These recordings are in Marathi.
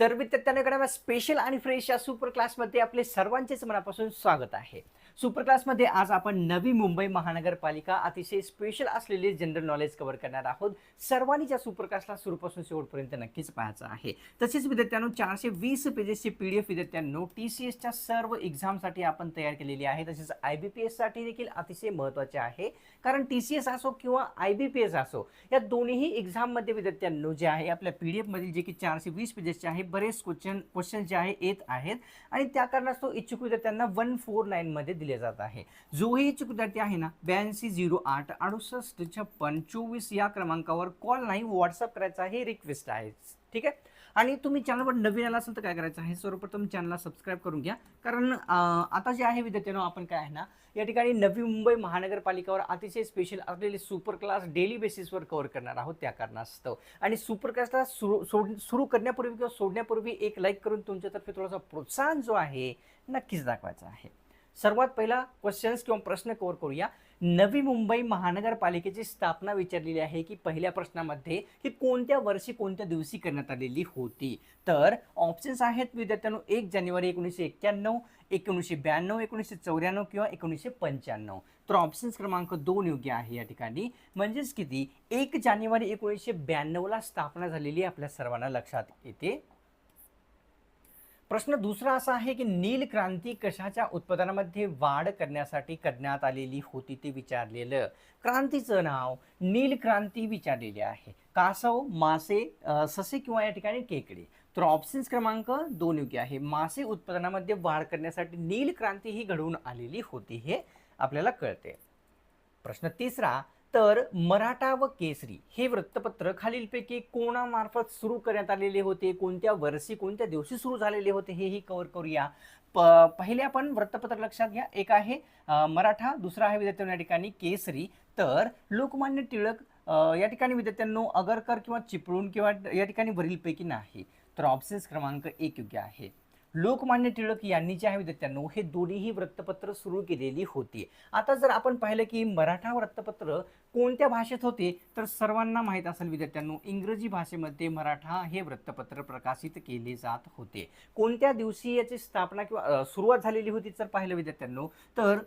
तर विद्यार्थ्यांकडे स्पेशल आणि फ्रेश या सुपर क्लासमध्ये आपले सर्वांचेच मनापासून स्वागत आहे. सुपरक्लासमध्ये आज आपण नवी मुंबई महानगरपालिका अतिशय स्पेशल असलेले जनरल नॉलेज कव्हर करणार आहोत. सर्वांनी ज्या सुपरक्लासला सुरूपासून शेवटपर्यंत नक्कीच पाहायचं आहे. तसेच विद्यार्थ्यांनो चारशे वीस पेजेसची पी डी एफ विद्यार्थ्यांनो टी सी एसच्या सर्व एक्झामसाठी आपण तयार केलेली आहे. तसेच आय बी पी एससाठी देखील अतिशय महत्त्वाचे आहे. कारण टी सी एस असो किंवा आय बी पी एस असो या दोन्हीही एक्झाममध्ये विद्यार्थ्यांनो जे आहे आपल्या पी डी एफमधील जे की चारशे वीस पेजेसचे आहे बरेच क्वेश्चन क्वेश्चन जे आहे येत आहेत. आणि त्या कारणास्तव इच्छुक विद्यार्थ्यांना वन फोर नाईनमध्ये दिले जात आहे. जो ही इच्छुक विद्यार्थी आहे ना ब्याऐंशी झिरो आठ अडुसष्ट छप्पन चोवीस या क्रमांकावर कॉल नाही व्हॉट्सअप करायचा आहे रिक्वेस्ट आहे. ठीक आहे? आणि तुम्ही चॅनलवर नवीन आला असेल तर काय करायचं आहे? सर्वप्रथम चॅनलला सबस्क्राईब करून घ्या. कारण आता जे आहे विद्यार्थ्यांना आपण काय आहे ना या ठिकाणी नवी मुंबई महानगरपालिकावर अतिशय स्पेशल असलेले सुपर क्लास डेली बेसिसवर कव्हर करणार आहोत. त्या कारणास्तव. आणि सुपर क्लासला सुरू सोड सुरू करण्यापूर्वी किंवा सोडण्यापूर्वी एक लाईक करून तुमच्यातर्फे थोडासा प्रोत्साहन जो आहे नक्कीच दाखवायचा आहे. सर्वात पहिला क्वेश्चन्स किंवा प्रश्न कव्हर करूया. नवी मुंबई महानगरपालिकेची स्थापना विचारलेली आहे की पहिल्या प्रश्नामध्ये की कोणत्या वर्षी कोणत्या दिवशी करण्यात आलेली होती? तर ऑप्शन्स आहेत विद्यार्थ्यांनो एक जानेवारी एकोणीसशे एक्क्याण्णव एकोणीसशे ब्याण्णव एकोणीसशे चौऱ्याण्णव किंवा एकोणीसशे पंच्याण्णव. तर ऑप्शन्स क्रमांक दोन योग्य आहे या ठिकाणी. म्हणजेच किती? एक जानेवारी एकोणीसशे ब्याण्णवला स्थापना झालेली आपल्या सर्वांना लक्षात येते. प्रश्न दुसरा असा आहे की नील क्रांती कशाच्या उत्पादनामध्ये वाढ करण्यासाठी करण्यात आलेली होती ते विचारलेलं. क्रांतीचं नाव नील क्रांती विचारलेली आहे. कासव मासे ससे किंवा या ठिकाणी केकडे. तर ऑप्शन्स क्रमांक दोन योग्य आहे. मासे उत्पादनामध्ये वाढ करण्यासाठी नील क्रांती ही घडवून आलेली होती हे आपल्याला कळते. प्रश्न तिसरा तर मराठा व केसरी हे वृत्तपत्र खालीलपैकी कोणामार्फत सुरू करण्यात आलेले होते? कोणत्या वर्षी कोणत्या दिवशी सुरू झालेले होते? हेही कव्हर करूया. प पहिले आपण वृत्तपत्र लक्षात घ्या. एक आहे मराठा दुसरा आहे विद्यार्थ्यांना या ठिकाणी केसरी. तर लोकमान्य टिळक या ठिकाणी विद्यार्थ्यांनो अगरकर किंवा चिपळूण किंवा या ठिकाणी वरीलपैकी नाही. तर ऑप्शन्स क्रमांक एक योग्य आहे. लोकमान्य टिळक यांनी जे आहे विद्यार्थ्यांनो हे दोन्हीही वृत्तपत्र सुरू केलेली होती. आता जर आपण पाहिलं की मराठा वृत्तपत्र कोणत्या भाषेत होते तर सर्वांना माहीत असेल विद्यार्थ्यांनो इंग्रजी भाषेमध्ये मराठा हे वृत्तपत्र प्रकाशित केले जात होते. कोणत्या दिवशी याची स्थापना किंवा सुरुवात झालेली होती जर पाहिलं विद्यार्थ्यांनो तर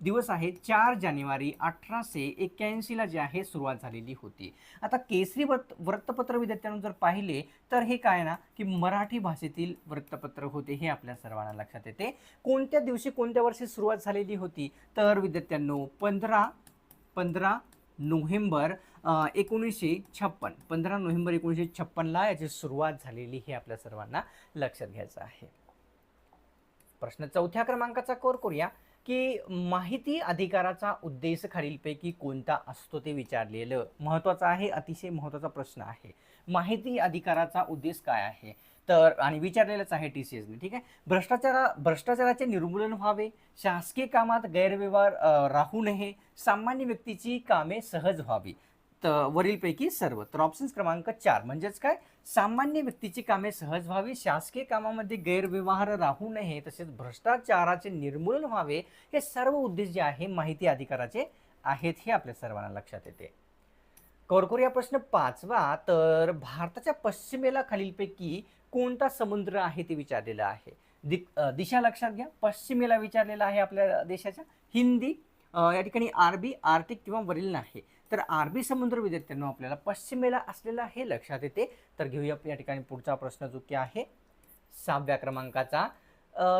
दिवस आहे चार जानेवारी अठराशे एक्क्याऐंशीला जे आहे सुरुवात झालेली होती. आता केसरी वृत्त वृत्तपत्र विद्यार्थ्यांनो जर पाहिले तर हे काय ना की मराठी भाषेतील वृत्तपत्र होते हे आपल्या सर्वांना लक्षात येते. कोणत्या दिवशी कोणत्या वर्षी सुरुवात झालेली होती? तर विद्यार्थ्यांनो पंधरा पंधरा नोव्हेंबर एकोणीसशे छप्पन. पंधरा नोव्हेंबर एकोणीसशे छप्पनला याची सुरुवात झालेली हे आपल्या सर्वांना लक्षात घ्यायचं आहे. प्रश्न चौथ्या क्रमांकाचा कोर करूया. की माहिती अधिकाराचा उद्देश खालीलपैकी कोणता असतो ते विचारलेलं महत्त्वाचं आहे अतिशय महत्त्वाचा प्रश्न आहे. माहिती अधिकाराचा उद्देश काय आहे? तर आणि विचारलेलंच आहे टी सी एसने ठीक आहे? भ्रष्टाचारा भ्रष्टाचाराचे निर्मूलन व्हावे शासकीय कामात गैरव्यवहार राहू नये सामान्य व्यक्तीची कामे सहज व्हावी. तर वरीलपैकी सर्व तर ऑप्शन्स क्रमांक चार म्हणजेच काय? सामान्य व्यक्तीची कामे सहज व्हावी शासकीय कामामध्ये गैरव्यवहार राहू नये तसेच भ्रष्टाचाराचे निर्मूलन व्हावे हे सर्व उद्देश जे आहे माहिती अधिकाराचे आहेत हे आपल्या सर्वांना लक्षात येते. कौरकोरिया प्रश्न पाचवा. तर भारताच्या पश्चिमेला खालीलपैकी कोणता समुद्र आहे ते विचारलेलं आहे? दि दिशा लक्षात घ्या. पश्चिमेला विचारलेलं आहे आपल्या देशाच्या. हिंदी या ठिकाणी आरबी आर्टिक किंवा वरील नाही. तर आरबी समुद्र विद्यार्थ्यांना आपल्याला पश्चिमेला असलेला हे लक्षात येते. तर घेऊया या ठिकाणी पुढचा प्रश्न जो की आहे. सहाव्या क्रमांकाचा.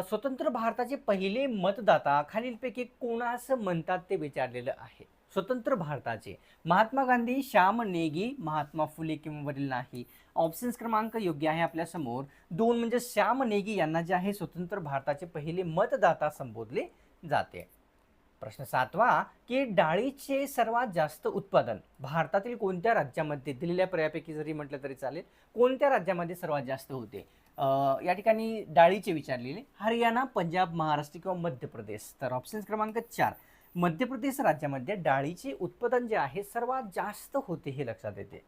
स्वतंत्र भारताचे पहिले मतदाता खालीलपैकी कोणास म्हणतात ते विचारलेलं आहे? स्वतंत्र भारताचे. महात्मा गांधी श्याम नेगी महात्मा फुले किंवा वरील नाही. ऑप्शन्स क्रमांक योग्य आहे आपल्यासमोर दोन म्हणजे श्याम नेगी यांना जे आहे स्वतंत्र भारताचे पहिले मतदाता संबोधले जाते. प्रश्न सातवा की डाळीचे सर्वात जास्त उत्पादन. भारतातील कोणत्या राज्यामध्ये दिलेल्या पर्यायापैकी जरी म्हटलं तरी चालेल कोणत्या राज्यामध्ये सर्वात जास्त होते? या ठिकाणी डाळीचे विचारलेले. हरियाणा पंजाब महाराष्ट्र किंवा मध्य प्रदेश. तर ऑप्शन्स क्रमांक चार मध्य प्रदेश राज्यामध्ये डाळीचे उत्पादन जे आहे सर्वात जास्त होते हे लक्षात येते.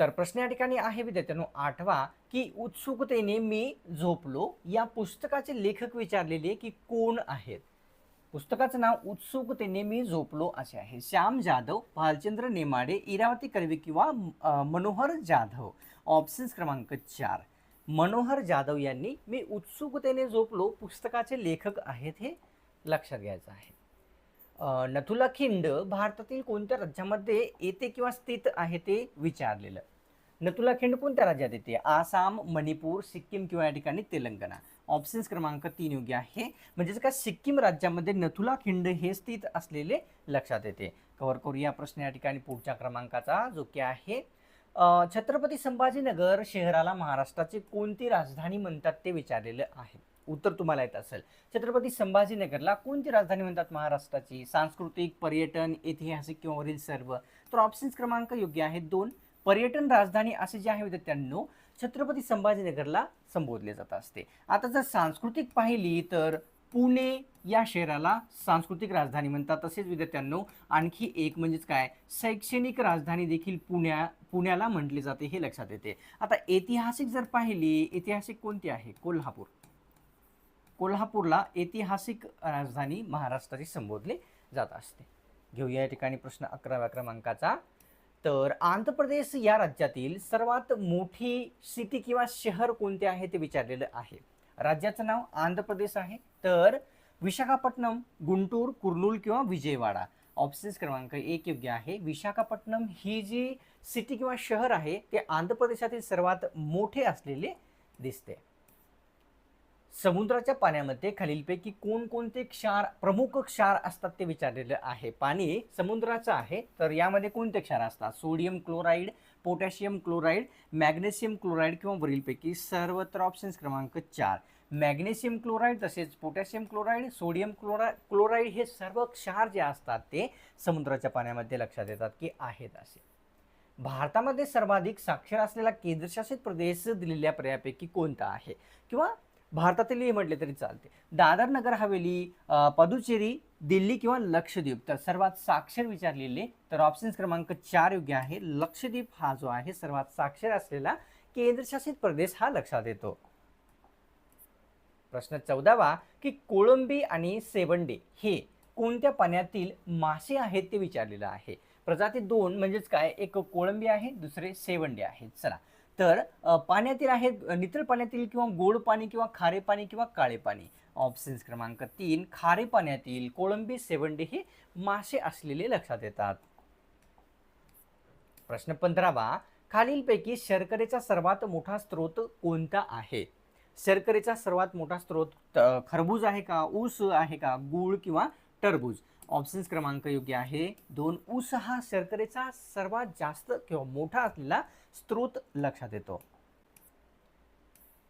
तर प्रश्न या ठिकाणी आहे विद्यार्थ्यांनो आठवा की उत्सुकतेने मी झोपलो. या पुस्तकाचे लेखक विचारलेले की कोण आहेत? पुस्तकाचं नाव उत्सुकतेने मी झोपलो असे आहे. श्याम जाधव भालचंद्र नेमाडे इरावती कर्वे किंवा मनोहर जाधव. ऑप्शन्स क्रमांक चार. मनोहर जाधव यांनी मी उत्सुकतेने झोपलो. पुस्तकाचे लेखक आहेत हे. लक्षात घ्यायचं आहे. नथुला खिंड भारतातील कोणत्या राज्यामध्ये येते किंवा स्थित आहे ते विचारलेलं. नथुला खिंड कोणत्या राज्यात येते? आसाम मणिपूर सिक्कीम किंवा या ठिकाणी तेलंगणा. ऑप्शन्स क्रमांक तीन योग्य आहे. म्हणजेच का सिक्कीम राज्यामध्ये नथुला खिंड हे स्थित असलेले लक्षात येते. कव्हर करूया प्रश्न या ठिकाणी पुढच्या क्रमांकाचा जो की आहे छत्रपती संभाजीनगर शहराला महाराष्ट्राची कोणती राजधानी म्हणतात ते विचारलेलं आहे. उत्तर तुम्हाला येत असेल. छत्रपती संभाजीनगरला कोणती राजधानी म्हणतात महाराष्ट्राची? सांस्कृतिक पर्यटन ऐतिहासिक किंवा वरील सर्व? तर ऑप्शन्स क्रमांक योग्य आहेत दोन. पर्यटन राजधानी असे जे आहे विद्यार्थ्यांनो छत्रपती संभाजीनगरला संबोधले जात असते. आता जर सांस्कृतिक पाहिली तर पुणे या शहराला सांस्कृतिक राजधानी म्हणतात तसेच विद्यार्थ्यांनो आणखी एक म्हणजेच काय? शैक्षणिक राजधानी देखील पुण्या पुण्याला म्हटले जाते हे लक्षात येते. आता ऐतिहासिक जर पाहिली ऐतिहासिक कोणती आहे? कोल्हापूर. कोल्हापूरला ऐतिहासिक राजधानी महाराष्ट्राची संबोधले जात असते. घेऊया या ठिकाणी प्रश्न अकराव्या क्रमांकाचा. तर आंध्र प्रदेश या राज्यातील सर्वात मोठी सिटी किंवा शहर कोणते आहे ते विचारलेलं आहे. राज्याचं नाव आंध्र प्रदेश आहे. तर विशाखापट्टणम गुंटूर कुर्नूल किंवा विजयवाडा. ऑप्शन्स क्रमांक एक योग्य आहे. विशाखापट्टणम ही जी सिटी किंवा शहर आहे ते आंध्र प्रदेशातील सर्वात मोठे असलेले दिसते. समुद्राच्या पाण्यामध्ये खालीलपैकी कोणकोणते क्षार प्रमुख क्षार असतात ते विचारलेलं आहे. पाणी समुद्राचं आहे तर यामध्ये कोणते क्षार असतात? Sodium chloride potassium chloride magnesium chloride किंवा वरीलपैकी सर्वत्र ऑप्शन्स क्रमांक चार. मॅग्नेशियम क्लोराईड तसेच पोटॅशियम क्लोराईड सोडियम क्लोरा क्लोराईड हे सर्व क्षार जे असतात ते समुद्राच्या पाण्यामध्ये लक्षात येतात की आहेत असे. भारतामध्ये सर्वाधिक साक्षर असलेला केंद्रशासित प्रदेश दिलेल्या पर्यायापैकी कोणता आहे? किंवा भारतातील म्हटले तरी चालते. दादर नगर हवेली पदुचेरी दिल्ली किंवा लक्षद्वीप. तर सर्वात साक्षर विचारलेले तर ऑप्शन्स क्रमांक चार योग्य आहे. लक्षद्वीप हा जो आहे सर्वात साक्षर असलेला केंद्रशासित प्रदेश हा लक्षात येतो. प्रश्न चौदावा की कोळंबी आणि सेवंडे हे कोणत्या पाण्यातील मासे आहेत ते विचारलेलं आहे. प्रजाती दोन म्हणजेच काय? एक कोळंबी आहे दुसरे सेवंडे आहेत. चला तर पाण्यातील आहेत नितळ पाण्यातील किंवा गोड पाणी किंवा खारे पाणी किंवा काळे पाणी. ऑप्शन्स क्रमांक तीन खारे पाण्यातील कोळंबी सेवंडे हे मासे असलेले लक्षात येतात. प्रश्न पंधरावा खालीलपैकी शर्करेचा सर्वात मोठा स्रोत कोणता आहे? शर्करेचा सर्वात मोठा स्रोत खरबूज आहे का? ऊस आहे का? गूळ किंवा टरबूज? ऑप्शन्स क्रमांक योग्य आहे. दोन ऊस हा शर्करेचा सर्वात जास्त किंवा मोठा असलेला स्त्रोत लक्षात येतो.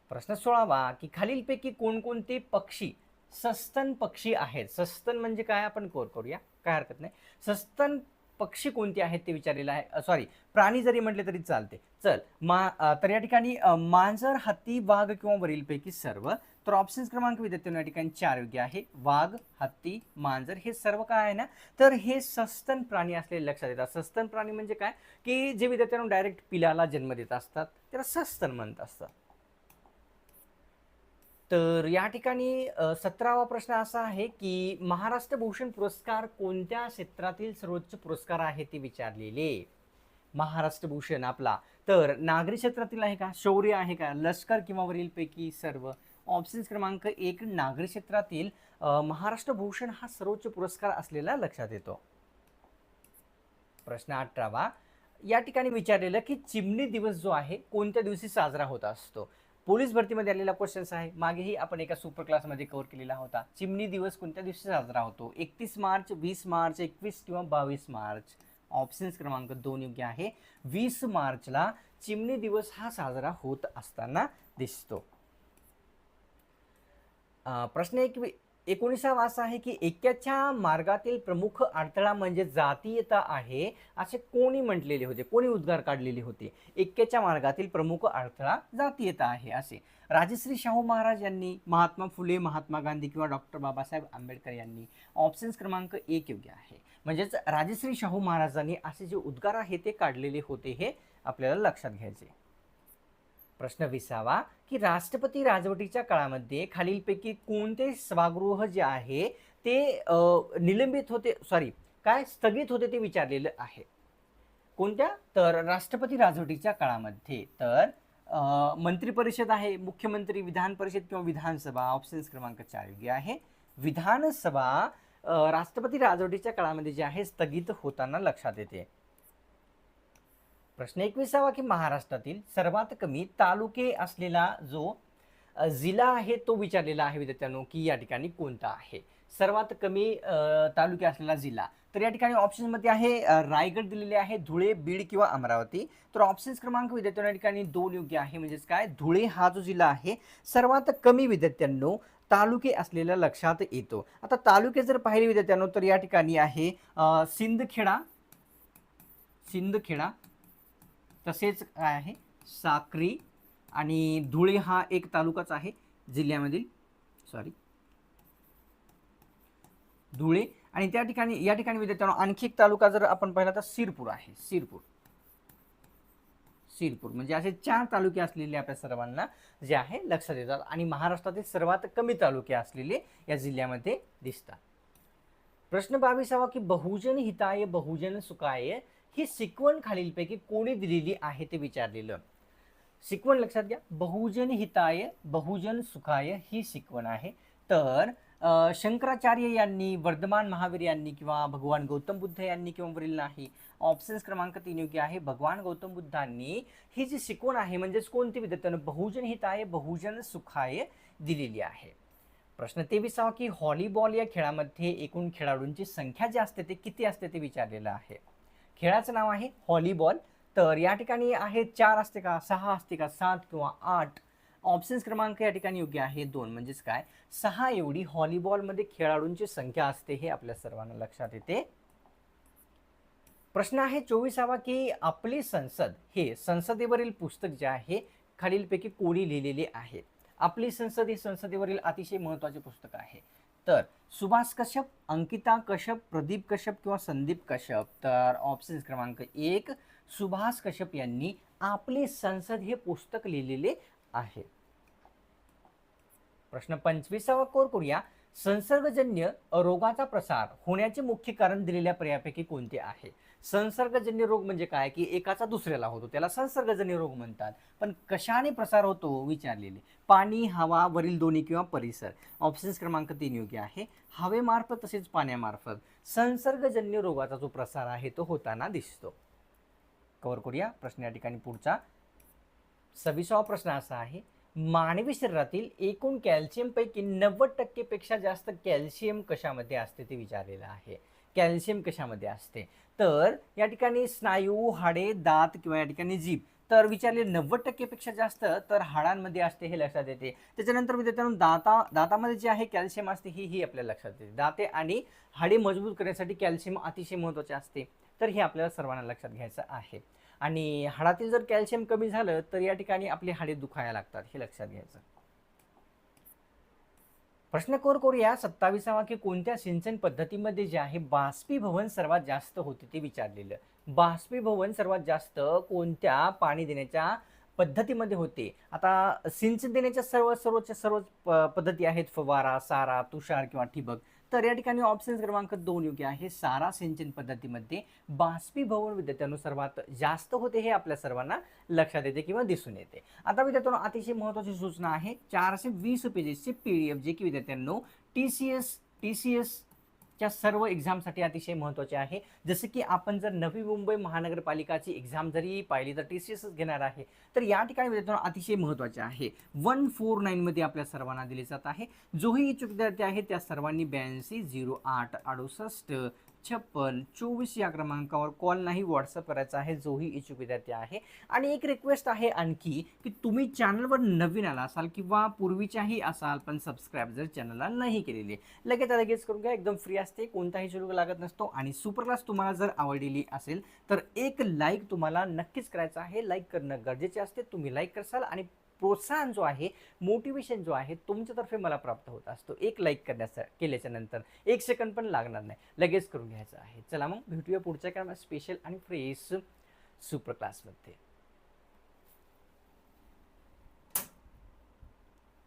प्रश्न सोळावा की खालीलपैकी कोणकोणते पक्षी सस्तन पक्षी आहेत? सस्तन म्हणजे काय? आपण कोर करूया काय हरकत नाही. सस्तन पक्षी कोणते आहेत ते विचारलेलं आहे. सॉरी प्राणी जरी म्हटले तरी चालते. चल मा तर या ठिकाणी मांजर हत्ती वाघ किंवा वरीलपैकी सर्व तर ऑप्शन्स क्रमांक विद्यार्थ्यांना या ठिकाणी चार योग्य आहे. वाघ हत्ती मांजर हे सर्व काय आहे ना? तर हे सस्तन प्राणी असलेले लक्षात येतात. सस्तन प्राणी म्हणजे काय? की जे विद्यार्थ्यांना डायरेक्ट पिलाला जन्म देत असतात. त्याला सस्तन म्हणत असतात. तर या ठिकाणी सतरावा प्रश्न असा आहे की महाराष्ट्र भूषण पुरस्कार कोणत्या क्षेत्रातील सर्वोच्च पुरस्कार आहे ते विचारलेले? महाराष्ट्र भूषण आपला. तर नागरी क्षेत्रातील आहे का? शौर्य आहे का? लष्कर किंवा वरीलपैकी सर्व. ऑप्शन्स क्रमांक एक नागरी क्षेत्रातील महाराष्ट्र भूषण हा सर्वोच्च पुरस्कार असलेला लक्षात येतो. प्रश्न अठरावा. या ठिकाणी विचारलेलं की चिमणी दिवस जो आहे कोणत्या दिवशी साजरा होत असतो? पोलीस भरतीमध्ये आलेला क्वेश्चन्स आहे. मागेही आपण एका सुपर क्लासमध्ये कव्हर केलेला होता. चिमणी दिवस कोणत्या दिवशी साजरा होतो? एकतीस मार्च वीस मार्च एकवीस किंवा बावीस मार्च? ऑप्शन्स क्रमांक दोन योग्य आहे. वीस मार्चला चिमणी दिवस हा साजरा होत असताना दिसतो. प्रश्न एक एकोणीसावा असा आहे की ऐक्याच्या मार्गातील प्रमुख अडथळा म्हणजे जातीयता आहे असे कोणी म्हटलेले होते कोणी उद्गार काढलेले होते? ऐक्याच्या मार्गातील प्रमुख अडथळा जातीयता आहे असे. राजश्री शाहू महाराज यांनी महात्मा फुले महात्मा गांधी किंवा डॉक्टर बाबासाहेब आंबेडकर यांनी ऑप्शन्स क्रमांक एक योग्य आहे. म्हणजेच राजश्री शाहू महाराजांनी असे जे उद्गार आहे ते काढलेले होते हे आपल्याला लक्षात घ्यायचे. प्रश्न विसावा की राष्ट्रपती राजवटीच्या काळामध्ये खालीलपैकी कोणते सभागृह जे आहे ते निलंबित होते सॉरी काय स्थगित होते ते विचारलेलं आहे. कोणत्या? तर राष्ट्रपती राजवटीच्या काळामध्ये तर अं, मंत्री परिषद आहे मुख्यमंत्री विधान परिषद किंवा विधानसभा ऑप्शन्स क्रमांक चार योग्य आहे. विधानसभा राष्ट्रपती राजवटीच्या काळामध्ये जे आहे स्थगित होताना लक्षात येते. प्रश्न एकविसावा की महाराष्ट्रातील सर्वात कमी तालुके असलेला जो जिल्हा आहे तो विचारलेला आहे विद्यार्थ्यांनो की या ठिकाणी कोणता आहे? सर्वात कमी तालुके असलेला जिल्हा. तर या ठिकाणी ऑप्शन्समध्ये आहे रायगड दिलेले आहे धुळे बीड किंवा अमरावती. तर ऑप्शन्स क्रमांक विद्यार्थ्यांना या ठिकाणी दोन योग्य आहे. म्हणजेच काय? धुळे हा जो जिल्हा आहे सर्वात कमी विद्यार्थ्यांनो तालुके असलेल्या लक्षात येतो. आता तालुके जर पाहिले विद्यार्थ्यांनो तर या ठिकाणी आहे सिंदखेडा. सिंदखेडा. तसेच काय आहे साक्री आणि धुळे हा एक तालुकाच आहे जिल्ह्यामधील. सॉरी धुळे आणि त्या ठिकाणी या ठिकाणी विद्यार्थ्यांना आणखी एक तालुका जर आपण पाहिला तर सिरपूर आहे. सिरपूर सिरपूर म्हणजे असे चार तालुके असलेले आपल्या सर्वांना जे आहे लक्षात येतात आणि महाराष्ट्रातील सर्वात कमी तालुके असलेले या जिल्ह्यामध्ये दिसतात. प्रश्न बावीसावा की बहुजन हिताय बहुजन सुखाय ही शिकवण खालीलपैकी कोणी दिलेली आहे ते विचारलेलं. शिकवण लक्षात घ्या. बहुजन हिताय बहुजन सुखाय ही शिकवण आहे. तर शंकराचार्य यांनी वर्धमान महावीर यांनी किंवा भगवान गौतम बुद्ध यांनी किंवा वरील नाही ऑप्शन्स क्रमांक तीन योग्य आहे. भगवान गौतम बुद्धांनी ही जी शिकवण आहे म्हणजेच कोणती विद्यार्थ्यानं बहुजन हिताय बहुजन सुखाय दिलेली आहे. प्रश्न तेविसावा की व्हॉलीबॉल या खेळामध्ये एकूण खेळाडूंची संख्या जी असते ते किती असते ते विचारलेलं आहे. खेळाचं नाव आहे व्हॉलीबॉल. तर या ठिकाणी आहे चार असते का? सहा असते का? सात किंवा आठ. ऑप्शन्स क्रमांक या ठिकाणी योग्य आहे दोन. म्हणजेच काय? सहा एवढी हॉलीबॉलमध्ये खेळाडूंची संख्या असते हे आपल्या सर्वांना लक्षात येते. प्रश्न आहे चोवीसावा की आपली संसद हे संसदेवरील पुस्तक जे आहे खालीलपैकी कोणी लिहिलेले आहे? आपली संसद हे संसदेवरील अतिशय महत्त्वाचे पुस्तक आहे. तर सुभाष कश्यप अंकिता कश्यप प्रदीप कश्यप किंवा संदीप कश्यप तर ऑप्शन क्रमांक एक सुभाष कश्यप यांनी आपले संसद हे पुस्तक लिहिलेले आहे. प्रश्न पंचवीसावा कोर करूया. संसर्गजन्य रोगाचा प्रसार होण्याचे मुख्य कारण दिलेल्या पर्यायापैकी कोणते आहे? संसर्गजन्य रोग म्हणजे काय? की एकाचा दुसऱ्याला होतो. त्याला संसर्गजन्य रोग म्हणतात. पण कशाने प्रसार होतो? विचारलेले. पाणी हवा वरील दोन्ही किंवा परिसर. ऑप्शन्स क्रमांक तीन योग्य आहे. हवेमार्फत तसेच पाण्यामार्फत संसर्गजन्य रोगाचा जो प्रसार आहे तो होताना दिसतो. कवर करूया. प्रश्न या ठिकाणी पुढचा. सव्वीसावा प्रश्न असा आहे. मानवी शरीरातील एकूण कॅल्शियमपैकी नव्वद टक्केपेक्षा जास्त कॅल्शियम कशामध्ये असते ते विचारलेलं आहे. कॅल्शियम कशामध्ये असते? तर या ठिकाणी स्नायू हाडे दात किंवा या ठिकाणी जीभ तर विचारले नव्वद टक्केपेक्षा जास्त तर हाडांमध्ये असते हे लक्षात येते. त्याच्यानंतर विद्यार्थ्यांनो दाता दातामध्ये जे आहे कॅल्शियम असते ही ही आपल्याला लक्षात येते. दाते आणि हाडे मजबूत करण्यासाठी कॅल्शियम अतिशय महत्त्वाचे असते. तर हे आपल्याला सर्वांना लक्षात घ्यायचं आहे. आणि हाडातील जर कॅल्शियम कमी झालं तर या ठिकाणी आपली हाडे दुखायला लागतात हे लक्षात घ्यायचं. प्रश्न कोर करूया. सत्तावीसावा की कोणत्या सिंचन पद्धतीमध्ये जे आहे बाष्पीभवन सर्वात जास्त होते ते विचारलेलं. बाष्पीभवन सर्वात जास्त कोणत्या पाणी देण्याच्या पद्धतीमध्ये होते? आता सिंचन देण्याच्या सर्व सर्वोच्च सर्व प- पद्धती आहेत. फवारा सारा तुषार किंवा ठिबक. तर या ठिकाणी ऑप्शन क्रमांक दोन योग्य आहे. सारा सिंचन पद्धतीमध्ये बाष्पीभवन विद्यार्थ्यांनो सर्वात जास्त होते हे आपल्या सर्वांना लक्षात येते किंवा दिसून येते. आता विद्यार्थ्यांना अतिशय महत्त्वाची सूचना आहे. चारशे वीस पेजेसचे पी डी एफ जे की विद्यार्थ्यांनो T C S T C S च्या सर्व एक्झामसाठी अतिशय महत्त्वाचे आहे. जसं की आपण जर नवी मुंबई महानगरपालिकाची एक्झाम जरी पाहिली तर टी सी एसच घेणार आहे. तर या ठिकाणी म्हणजे विद्यार्थ्यांनो अतिशय महत्त्वाचे आहे. वन फोर नाईनमध्ये आपल्या सर्वांना दिले जात आहे. जोही इच्छुक विद्यार्थी आहे त्या सर्वांनी ब्याऐंशी झिरो आठ अडुसष्ट छप्पन चोवीस या क्रमांकावर कॉल नाही व्हॉट्सअप करायचा आहे जोही इच्छुक विद्यार्थी आहे. आणि एक रिक्वेस्ट आहे आणखी की तुम्ही चॅनलवर नवीन आला असाल किंवा पूर्वीच्याही असाल पण सबस्क्राईब जर चॅनलला नाही केलेली. लगेच लगेच करून घ्या एकदम फ्री असते कोणताही शुल्क लागत नसतो. आणि सुपर क्लास तुम्हाला जर आवडलेली असेल तर एक लाईक तुम्हाला नक्कीच करायचं आहे. लाईक करणं गरजेचे असते तुम्ही लाईक करसाल आणि प्रोत्साहन जो आहे मोटिवेशन जो आहे तुमच्यातर्फे मला प्राप्त होत असतो. एक लाईक करण्याचा केल्याच्यानंतर. एक सेकंड पण लागणार नाही. लगेच करून घ्यायचं आहे. चला मग भेटूया पुढच्या काय स्पेशल आणि फ्रेश सुपर क्लासमध्ये